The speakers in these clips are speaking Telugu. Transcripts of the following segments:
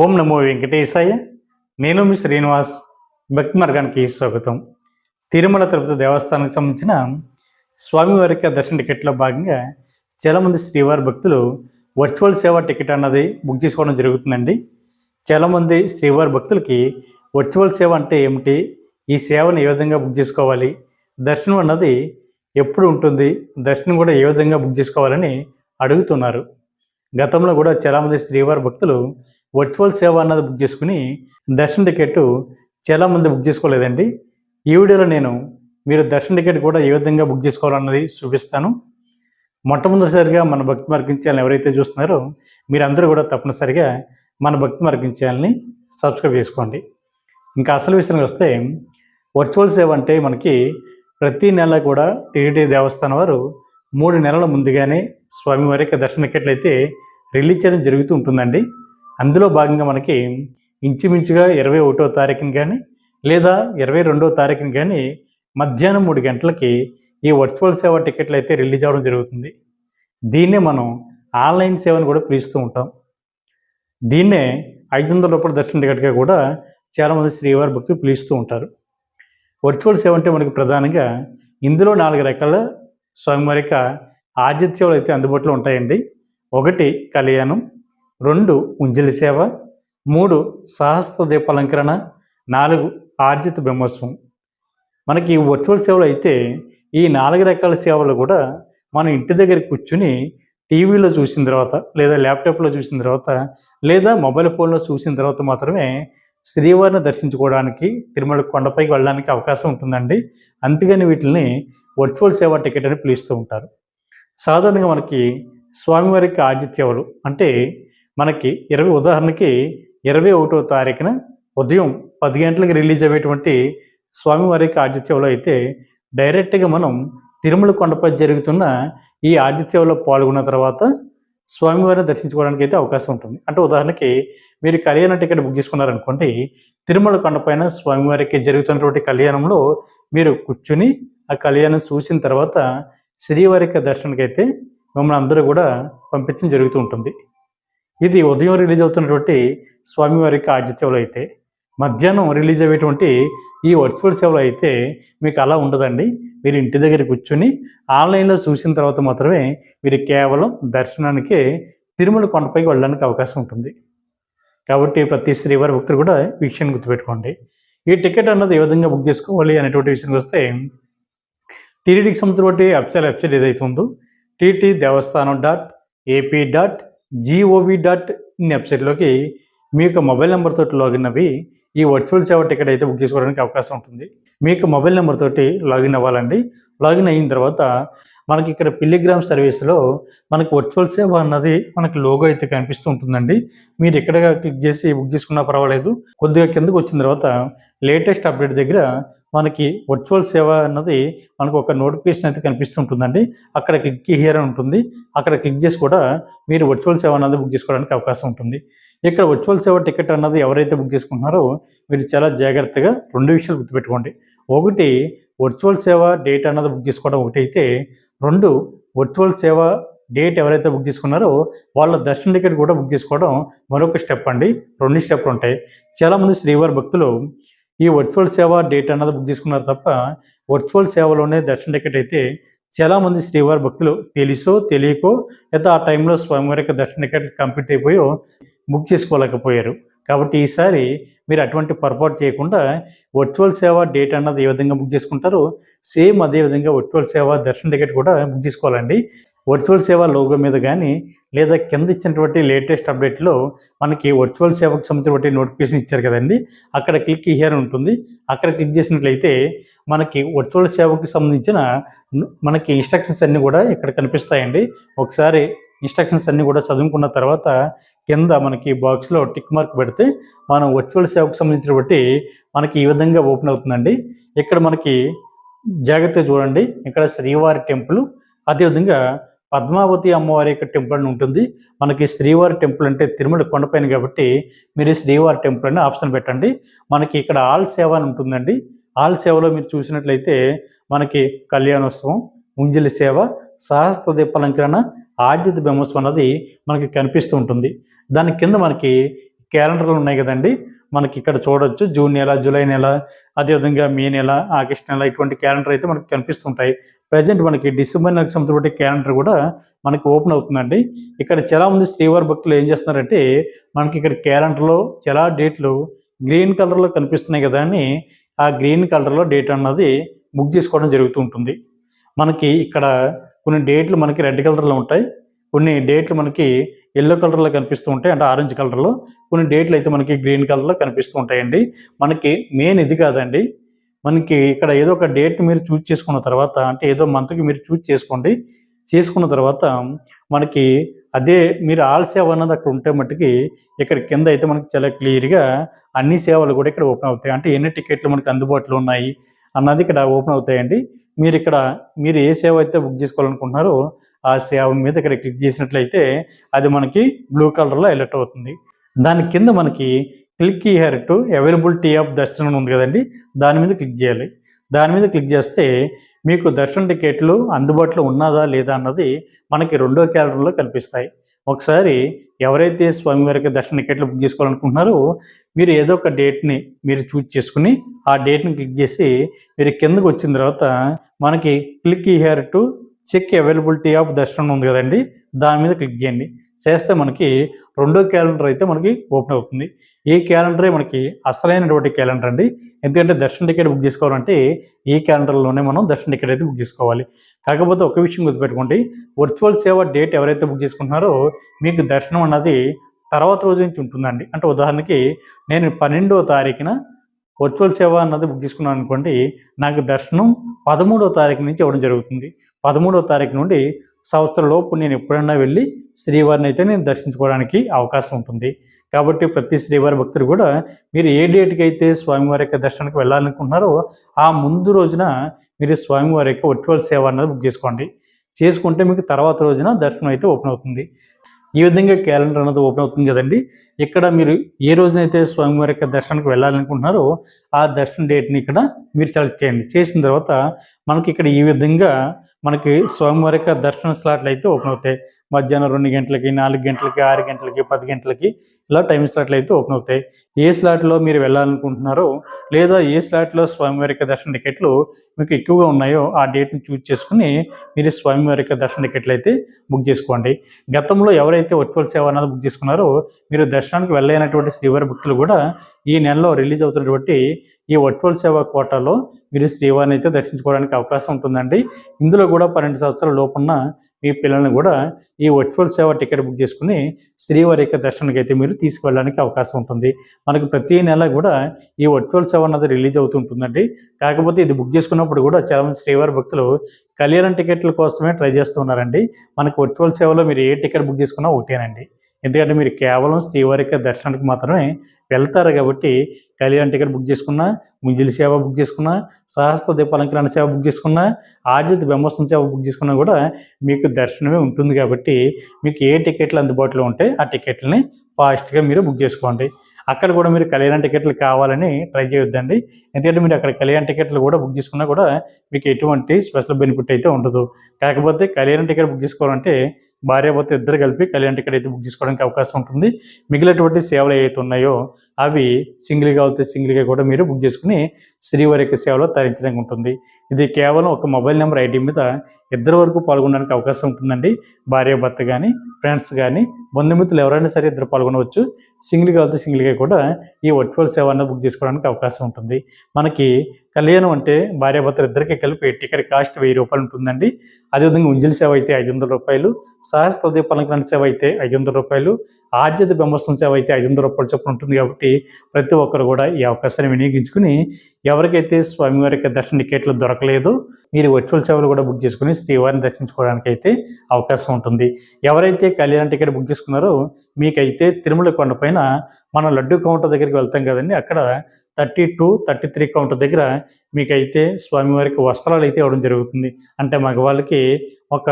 ఓం నమో వెంకటేశాయ. నేను మీ శ్రీనివాస్ భక్తి మార్గానికి స్వాగతం. తిరుమల తిరుపతి దేవస్థానానికి సంబంధించిన స్వామివారి దర్శన టికెట్లో భాగంగా చాలామంది శ్రీవారి భక్తులు వర్చువల్ సేవ టికెట్ అన్నది బుక్ చేసుకోవడం జరుగుతుందండి. చాలామంది శ్రీవారి భక్తులకి వర్చువల్ సేవ అంటే ఏమిటి? ఈ సేవను ఏ విధంగా బుక్ చేసుకోవాలి? దర్శనం అన్నది ఎప్పుడు ఉంటుంది? దర్శనం కూడా ఏ విధంగా బుక్ చేసుకోవాలని అడుగుతున్నారు. గతంలో కూడా చాలామంది శ్రీవారి భక్తులు వర్చువల్ సేవ అన్నది బుక్ చేసుకుని దర్శన టికెట్ చాలామంది బుక్ చేసుకోలేదండి. ఈ వీడియోలో నేను మీరు దర్శన టికెట్ కూడా ఏ విధంగా బుక్ చేసుకోవాలన్నది చూపిస్తాను. మొట్టమొదటిసారిగా మన భక్తి మార్గం ఛానల్ ఎవరైతే చూస్తున్నారో మీరందరూ కూడా తప్పనిసరిగా మన భక్తి మార్గం ఛానల్ని సబ్స్క్రైబ్ చేసుకోండి. ఇంకా అసలు విషయానికి వస్తే వర్చువల్ సేవ అంటే మనకి ప్రతి నెల కూడా టీటీడీ దేవస్థానం వారు మూడు నెలల ముందుగానే స్వామివారి యొక్క దర్శన టికెట్లు అయితే రిలీజ్ చేయడం జరుగుతూ ఉంటుందండి. అందులో భాగంగా మనకి ఇంచుమించుగా ఇరవై ఒకటో తారీఖుని కానీ లేదా ఇరవై రెండో తారీఖుని కానీ మధ్యాహ్నం మూడు గంటలకి ఈ వర్చువల్ సేవ టికెట్లు అయితే రిలీజ్ అవ్వడం జరుగుతుంది. దీన్నే మనం ఆన్లైన్ సేవను కూడా పిలుస్తూ ఉంటాం. దీన్నే ఐదు వందల రూపాయల దర్శన టికెట్గా కూడా చాలామంది శ్రీవారి భక్తులు పిలుస్తూ ఉంటారు. వర్చువల్ సేవ అంటే మనకి ప్రధానంగా ఇందులో నాలుగు రకాల స్వామివారి యొక్క ఆతిథ్యాలు అయితే అందుబాటులో ఉంటాయండి. ఒకటి కళ్యాణం రెండు ఉంజలి సేవ మూడు సహస్ర దీపాలంకరణ నాలుగు ఆర్జిత బ్రహ్మోత్సవం. మనకి వర్చువల్ సేవలు అయితే ఈ నాలుగు రకాల సేవలు కూడా మనం ఇంటి దగ్గర కూర్చుని టీవీలో చూసిన తర్వాత లేదా ల్యాప్టాప్లో చూసిన తర్వాత లేదా మొబైల్ ఫోన్లో చూసిన తర్వాత మాత్రమే శ్రీవారిని దర్శించుకోవడానికి తిరుమల కొండపైకి వెళ్ళడానికి అవకాశం ఉంటుందండి. అందుకని వీటిని వర్చువల్ సేవా టికెట్ అని పిలుస్తూ ఉంటారు. సాధారణంగా మనకి స్వామివారికి ఆతిథ్యవలు అంటే మనకి ఇరవై ఉదాహరణకి ఇరవై ఒకటో తారీఖున ఉదయం పది గంటలకు రిలీజ్ అయ్యేటువంటి స్వామివారికి ఆతిథ్యంలో అయితే డైరెక్ట్గా మనం తిరుమల కొండపై జరుగుతున్న ఈ ఆతిథ్యంలో పాల్గొన్న తర్వాత స్వామివారిని దర్శించుకోవడానికి అయితే అవకాశం ఉంటుంది. అంటే ఉదాహరణకి మీరు కళ్యాణ టికెట్ బుక్ చేసుకున్నారనుకోండి తిరుమల కొండపైన స్వామివారికి జరుగుతున్నటువంటి కళ్యాణంలో మీరు కూర్చుని ఆ కళ్యాణం చూసిన తర్వాత శ్రీవారికి దర్శనకి అయితే మిమ్మల్ని అందరూ కూడా పంపించడం జరుగుతూ ఉంటుంది. ఇది ఉదయం రిలీజ్ అవుతున్నటువంటి స్వామివారికి ఆతిథ్యంలో అయితే మధ్యాహ్నం రిలీజ్ అయ్యేటువంటి ఈ వర్చువల్ సేవలు అయితే మీకు అలా ఉండదండి. మీరు ఇంటి దగ్గర కూర్చొని ఆన్లైన్లో చూసిన తర్వాత మాత్రమే మీరు కేవలం దర్శనానికే తిరుమల కొండపైకి వెళ్ళడానికి అవకాశం ఉంటుంది. కాబట్టి ప్రతి శ్రీవారి భక్తులు కూడా వీక్షణ విషయాన్ని గుర్తుపెట్టుకోండి. ఈ టికెట్ అన్నది ఏ విధంగా బుక్ చేసుకోవాలి అనేటువంటి విషయానికి వస్తే టీటీడీకి సంబంధించిన వెబ్సైట్ వెబ్సైట్ ఏదైతే ఉందో TT Devasthanam dot AP dot gov dot in వెబ్సైట్లోకి మీ యొక్క మొబైల్ నెంబర్ తోటి లాగిన్ అవి ఈ వర్చువల్ సేవ టికెట్ అయితే బుక్ చేసుకోవడానికి అవకాశం ఉంటుంది. మీ యొక్క మొబైల్ నెంబర్ తోటి లాగిన్ అవ్వాలండి. లాగిన్ అయిన తర్వాత మనకి ఇక్కడ పిల్లిగ్రామ్ సర్వీస్లో మనకి వర్చువల్ సేవ అన్నది మనకి లోగో అయితే కనిపిస్తూ ఉంటుందండి. మీరు ఎక్కడ క్లిక్ చేసి బుక్ చేసుకున్నా పర్వాలేదు. కొద్దిగా కిందకు వచ్చిన తర్వాత లేటెస్ట్ అప్డేట్ దగ్గర మనకి వర్చువల్ సేవ అన్నది మనకు ఒక నోటిఫికేషన్ అయితే కనిపిస్తుంటుందండి. అక్కడ క్లిక్ హియర్ అని ఉంటుంది. అక్కడ క్లిక్ చేసి కూడా మీరు వర్చువల్ సేవ అన్నది బుక్ చేసుకోవడానికి అవకాశం ఉంటుంది. ఇక్కడ వర్చువల్ సేవ టికెట్ అన్నది ఎవరైతే బుక్ చేసుకుంటున్నారో మీరు చాలా జాగ్రత్తగా రెండు విషయాలు గుర్తుపెట్టుకోండి. ఒకటి వర్చువల్ సేవ డేట్ అన్నది బుక్ చేసుకోవడం ఒకటి అయితే రెండు వర్చువల్ సేవ డేట్ ఎవరైతే బుక్ చేసుకున్నారో వాళ్ళ దర్శన టికెట్ కూడా బుక్ చేసుకోవడం మరొక స్టెప్ అండి. రెండు స్టెప్లు ఉంటాయి. చాలామంది శ్రీవారి భక్తులు ఈ వర్చువల్ సేవ డేట్ అన్నది బుక్ చేసుకున్నారు తప్ప వర్చువల్ సేవలోనే దర్శన టికెట్ అయితే చాలామంది శ్రీవారి భక్తులు తెలుసో తెలియకో లేదా ఆ టైంలో స్వామివారి యొక్క దర్శన టికెట్ కంప్లీట్ అయిపోయో బుక్ చేసుకోలేకపోయారు. కాబట్టి ఈసారి మీరు అటువంటి పొరపాటు చేయకుండా వర్చువల్ సేవ డేట్ అన్నది ఏ విధంగా బుక్ చేసుకుంటారో సేమ్ అదే విధంగా వర్చువల్ సేవ దర్శన టికెట్ కూడా బుక్ చేసుకోవాలండి. వర్చువల్ సేవ లోగో మీద కానీ లేదా కింద ఇచ్చినటువంటి లేటెస్ట్ అప్డేట్లో మనకి వర్చువల్ సేవకు సంబంధించినటువంటి నోటిఫికేషన్ ఇచ్చారు కదండి. అక్కడ క్లిక్ హియర్ ఉంటుంది. అక్కడ క్లిక్ చేసినట్లయితే మనకి వర్చువల్ సేవకు సంబంధించిన మనకి ఇన్స్ట్రక్షన్స్ అన్నీ కూడా ఇక్కడ కనిపిస్తాయండి. ఒకసారి ఇన్స్ట్రక్షన్స్ అన్నీ కూడా చదువుకున్న తర్వాత కింద మనకి బాక్స్లో టిక్ మార్క్ పెడితే మనం వర్చువల్ సేవకు సంబంధించినటువంటి మనకి ఈ విధంగా ఓపెన్ అవుతుందండి. ఇక్కడ మనకి జాగ్రత్తగా చూడండి. ఇక్కడ శ్రీవారి టెంపుల్. అదేవిధంగా పద్మావతి అమ్మవారి యొక్క టెంపుల్ అని ఉంటుంది. మనకి శ్రీవారి టెంపుల్ అంటే తిరుమల కొండపైన కాబట్టి మీరు శ్రీవారి టెంపుల్ అని ఆప్షన్ పెట్టండి. మనకి ఇక్కడ ఆల్ సేవ అని ఉంటుందండి. ఆల్ సేవలో మీరు చూసినట్లయితే మనకి కళ్యాణోత్సవం ఉంజలి సేవ సహస్త దీపాలంకరణ ఆర్జిత బ్రహ్మోత్సవం అన్నది మనకి కనిపిస్తూ ఉంటుంది. దాని కింద మనకి క్యాలెండర్లు ఉన్నాయి కదండి. మనకి ఇక్కడ చూడొచ్చు. జూన్ నెల జూలై నెల అదేవిధంగా మే నెల ఆగస్ట్ నెల ఇటువంటి క్యాలెండర్ అయితే మనకి కనిపిస్తుంటాయి. ప్రజెంట్ మనకి డిసెంబర్ నెలకు సంబంధించిన క్యాలెండర్ కూడా మనకి ఓపెన్ అవుతుందండి. ఇక్కడ చాలా మంది శ్రీవారి భక్తులు ఏం చేస్తున్నారంటే మనకి ఇక్కడ క్యాలెండర్లో చాలా డేట్లు గ్రీన్ కలర్లో కనిపిస్తున్నాయి కదా అని ఆ గ్రీన్ కలర్లో డేట్ అన్నది బుక్ చేసుకోవడం జరుగుతూ ఉంటుంది. మనకి ఇక్కడ కొన్ని డేట్లు మనకి రెడ్ కలర్లో ఉంటాయి. కొన్ని డేట్లు మనకి ఎల్లో కలర్లో కనిపిస్తూ ఉంటాయి. అంటే ఆరెంజ్ కలర్లో. కొన్ని డేట్లు అయితే మనకి గ్రీన్ కలర్లో కనిపిస్తూ ఉంటాయండి. మనకి మెయిన్ ఇది కాదండి. మనకి ఇక్కడ ఏదో ఒక డేట్ మీరు చూజ్ చేసుకున్న తర్వాత అంటే ఏదో మంత్కి మీరు చూజ్ చేసుకోండి. చేసుకున్న తర్వాత మనకి అదే మీరు ఆల్ సేవ అన్నది అక్కడ ఉంటే మట్టుకి ఇక్కడ కింద అయితే మనకి చాలా క్లియర్గా అన్ని సేవలు కూడా ఇక్కడ ఓపెన్ అవుతాయి. అంటే ఎన్ని టికెట్లు మనకి అందుబాటులో ఉన్నాయి అన్నది ఇక్కడ ఓపెన్ అవుతాయండి. మీరు ఇక్కడ మీరు ఏ సేవ అయితే బుక్ చేసుకోవాలనుకుంటున్నారో ఆ సేవ మీద ఇక్కడ క్లిక్ చేసినట్లయితే అది మనకి బ్లూ కలర్లో ఎలర్ట్ అవుతుంది. దాని కింద మనకి click here to availability of darshanam ఉంది కదండి దాని మీద క్లిక్ చేయాలి. దాని మీద క్లిక్ చేస్తే మీకు దర్శన టికెట్లు అందుబాటులో ఉన్నదా లేదా అన్నది మనకి రెండో క్యాలరీలో కనిపిస్తాయి ఒకసారి ఎవరైతే స్వామివారికి దర్శన టికెట్లు బుక్ చేసుకోవాలనుకుంటున్నారో మీరు ఏదో ఒక డేట్ని మీరు చూజ్ చేసుకుని ఆ డేట్ని క్లిక్ చేసి మీరు కిందకు వచ్చిన తర్వాత మనకి click here to check availability of darshanam ఉంది కదండి దాని మీద క్లిక్ చేయండి. చేస్తే మనకి రెండో క్యాలెండర్ అయితే మనకి ఓపెన్ అవుతుంది. ఈ క్యాలెండరే మనకి అసలైనటువంటి క్యాలెండర్ అండి. ఎందుకంటే దర్శన టికెట్ బుక్ చేసుకోవాలంటే ఈ క్యాలెండర్లోనే మనం దర్శన టికెట్ అయితే బుక్ చేసుకోవాలి. కాకపోతే ఒక విషయం గుర్తుపెట్టుకోండి. వర్చువల్ సేవ డేట్ ఎవరైతే బుక్ చేసుకుంటున్నారో మీకు దర్శనం అన్నది తర్వాత రోజు నుంచి ఉంటుందండి. అంటే ఉదాహరణకి నేను పన్నెండో తారీఖున వర్చువల్ సేవ అన్నది బుక్ చేసుకున్నాను అనుకోండి నాకు దర్శనం పదమూడో తారీఖు నుంచి ఇవ్వడం జరుగుతుంది. పదమూడో తారీఖు నుండి సంవత్సరం లోపు నేను ఎప్పుడైనా వెళ్ళి శ్రీవారిని అయితే నేను దర్శించుకోవడానికి అవకాశం ఉంటుంది. కాబట్టి ప్రతి శ్రీవారి భక్తులు కూడా మీరు ఏ డేట్కి అయితే స్వామివారి యొక్క దర్శనానికి వెళ్ళాలనుకుంటున్నారో ఆ ముందు రోజున మీరు స్వామివారి యొక్క వర్చువల్ సేవ అన్నది బుక్ చేసుకోండి. చేసుకుంటే మీకు తర్వాత రోజున దర్శనం అయితే ఓపెన్ అవుతుంది. ఈ విధంగా క్యాలెండర్ అన్నది ఓపెన్ అవుతుంది కదండి. ఇక్కడ మీరు ఏ రోజునైతే స్వామివారి యొక్క దర్శనానికి వెళ్ళాలనుకుంటున్నారో ఆ దర్శన డేట్ని ఇక్కడ మీరు సెలెక్ట్ చేయండి. చేసిన తర్వాత మనకి ఇక్కడ ఈ విధంగా మనకి స్వామివారి యొక్క దర్శన స్లాట్లు అయితే ఓపెన్ అవుతాయి. మధ్యాహ్నం రెండు గంటలకి నాలుగు గంటలకి ఆరు గంటలకి పది గంటలకి ఇలా టైం స్లాట్లు అయితే ఓపెన్ అవుతాయి. ఏ స్లాట్లో మీరు వెళ్ళాలనుకుంటున్నారో లేదా ఏ స్లాట్లో స్వామివారి యొక్క దర్శన టికెట్లు మీకు ఎక్కువగా ఉన్నాయో ఆ డేట్ని చూజ్ చేసుకుని మీరు స్వామివారి యొక్క దర్శన టికెట్లు అయితే బుక్ చేసుకోండి. గతంలో ఎవరైతే వర్చువల్ సేవ అన్నది బుక్ చేసుకున్నారో మీరు దర్శనానికి వెళ్ళైనటువంటి శ్రీవారి భక్తులు కూడా ఈ నెలలో రిలీజ్ అవుతున్నటువంటి ఈ వర్చువల్ సేవ కోటాలో మీరు శ్రీవారిని అయితే దర్శించుకోవడానికి అవకాశం ఉంటుందండి. ఇందులో కూడా పన్నెండు సంవత్సరాల లోపున్న మీ పిల్లల్ని కూడా ఈ వర్చువల్ సేవ టికెట్ బుక్ చేసుకుని శ్రీవారి యొక్క దర్శనానికి అయితే మీరు తీసుకువెళ్ళడానికి అవకాశం ఉంటుంది. మనకు ప్రతి నెల కూడా ఈ వర్చువల్ సేవ అన్నది రిలీజ్ అవుతుంటుందండి కాకపోతే ఇది బుక్ చేసుకున్నప్పుడు కూడా చాలామంది శ్రీవారి భక్తులు కళ్యాణం టికెట్ల కోసమే ట్రై చేస్తున్నారండి మనకు వర్చువల్ సేవలో మీరు ఏ టికెట్ బుక్ చేసుకున్నా ఒకటేనండి. ఎందుకంటే మీరు కేవలం శ్రీవారి దర్శనానికి మాత్రమే వెళ్తారు కాబట్టి కళ్యాణ్ టికెట్ బుక్ చేసుకున్నా ముంజిలి సేవ బుక్ చేసుకున్నా సహస్త దీపాలంకరణ సేవ బుక్ చేసుకున్నా ఆర్జిత బ్రహ్మోత్సవం సేవ బుక్ చేసుకున్నా కూడా మీకు దర్శనమే ఉంటుంది కాబట్టి మీకు ఏ టికెట్లు అందుబాటులో ఉంటే ఆ టికెట్లని ఫాస్ట్గా మీరు బుక్ చేసుకోండి. అక్కడ కూడా మీరు కళ్యాణ టికెట్లు కావాలని ట్రై చేయొద్దండి. ఎందుకంటే మీరు అక్కడ కళ్యాణ టికెట్లు కూడా బుక్ చేసుకున్నా కూడా మీకు ఎటువంటి స్పెషల్ బెనిఫిట్ అయితే ఉండదు. కాకపోతే కళ్యాణ టికెట్ బుక్ చేసుకోవాలంటే భార్యాభర్త ఇద్దరు కలిపి కళ్యాణ టికెట్ అయితే బుక్ చేసుకోవడానికి అవకాశం ఉంటుంది. మిగిలినటువంటి సేవలు ఏవైతే ఉన్నాయో అవి సింగిల్గా అవుతే సింగిల్గా కూడా మీరు బుక్ చేసుకుని శ్రీవారి యొక్క సేవలో తరించడానికి ఉంటుంది. ఇది కేవలం ఒక మొబైల్ నెంబర్ ఐడి మీద ఇద్దరు వరకు పాల్గొనడానికి అవకాశం ఉంటుందండి. భార్యాభర్త కానీ ఫ్రెండ్స్ కానీ బంధుమిత్రులు ఎవరైనా సరే ఇద్దరు పాల్గొనవచ్చు. సింగిల్గా వెళ్తే సింగిల్గా కూడా ఈ వర్చువల్ సేవ అన్న బుక్ చేసుకోవడానికి అవకాశం ఉంటుంది. మనకి కళ్యాణం అంటే భార్యాభర్తలు ఇద్దరికి కలిపి టికెట్ కాస్ట్ వెయ్యి రూపాయలు ఉంటుందండి. అదేవిధంగా ఉంజిల్ సేవ అయితే ఐదు వందల రూపాయలు సహస్ర దీపాలంకరణ సేవ అయితే ఐదు వందల రూపాయలు ఆద్యత బ్రహ్మోత్సవం సేవ అయితే ఐదు వందల రూపాయలు చొప్పున ఉంటుంది కాబట్టి ప్రతి ఒక్కరు కూడా ఈ అవకాశాన్ని వినియోగించుకుని ఎవరికైతే స్వామివారి యొక్క దర్శన టికెట్లు దొరకలేదు మీరు వర్చువల్ సేవలు కూడా బుక్ చేసుకుని శ్రీవారిని దర్శించుకోవడానికి అయితే అవకాశం ఉంటుంది. ఎవరైతే కళ్యాణ టికెట్ బుక్ చేసుకున్నారో మీకైతే తిరుమల కొండపైన మనం లడ్డు కౌంటర్ దగ్గరికి వెళ్తాం కదండి. అక్కడ thirty two thirty three counter దగ్గర మీకైతే స్వామివారికి వస్త్రాలు అయితే ఇవ్వడం జరుగుతుంది. అంటే మగవాళ్ళకి ఒక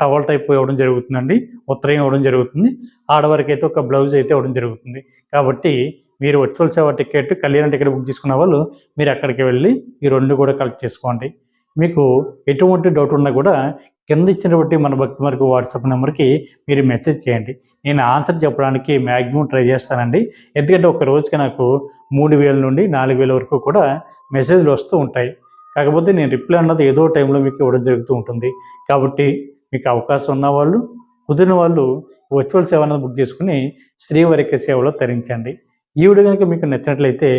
టవల్ టైప్ ఇవ్వడం జరుగుతుందండి. ఉత్తరం ఇవ్వడం జరుగుతుంది. ఆడవారికి అయితే ఒక బ్లౌజ్ అయితే ఇవ్వడం జరుగుతుంది. కాబట్టి మీరు వర్చువల్ సేవ టికెట్ కళ్యాణ టికెట్ బుక్ చేసుకున్న వాళ్ళు మీరు అక్కడికి వెళ్ళి ఈ రెండు కూడా కలెక్ట్ చేసుకోండి. మీకు ఎటువంటి డౌట్ ఉన్నా కూడా కింద ఇచ్చినటువంటి మన భక్తి మనకు వాట్సాప్ నెంబర్కి మీరు మెసేజ్ చేయండి. నేను ఆన్సర్ చెప్పడానికి మ్యాక్సిమం ట్రై చేస్తానండి. ఎందుకంటే ఒక రోజుకి నాకు మూడు వేల నుండి నాలుగు వేల వరకు కూడా మెసేజ్లు వస్తూ ఉంటాయి. కాకపోతే నేను రిప్లై అన్నది ఏదో టైంలో మీకు ఇవ్వడం జరుగుతూ ఉంటుంది. కాబట్టి మీకు అవకాశం ఉన్న వాళ్ళు కుదిరిన వాళ్ళు వర్చువల్ సేవ అన్నది బుక్ చేసుకుని శ్రీవారిక సేవలో తరించండి. ఈ వీడియో కనుక మీకు నచ్చినట్లయితే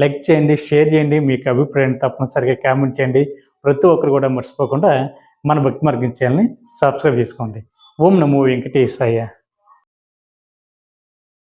లైక్ చేయండి షేర్ చేయండి మీకు అభిప్రాయం తప్పనిసరిగా కామెంట్ చేయండి. ప్రతి ఒక్కరు కూడా మర్చిపోకుండా మన భక్తి మార్గించాలని సబ్స్క్రైబ్ చేసుకోండి. ఓం నమో వెంకటేశాయ.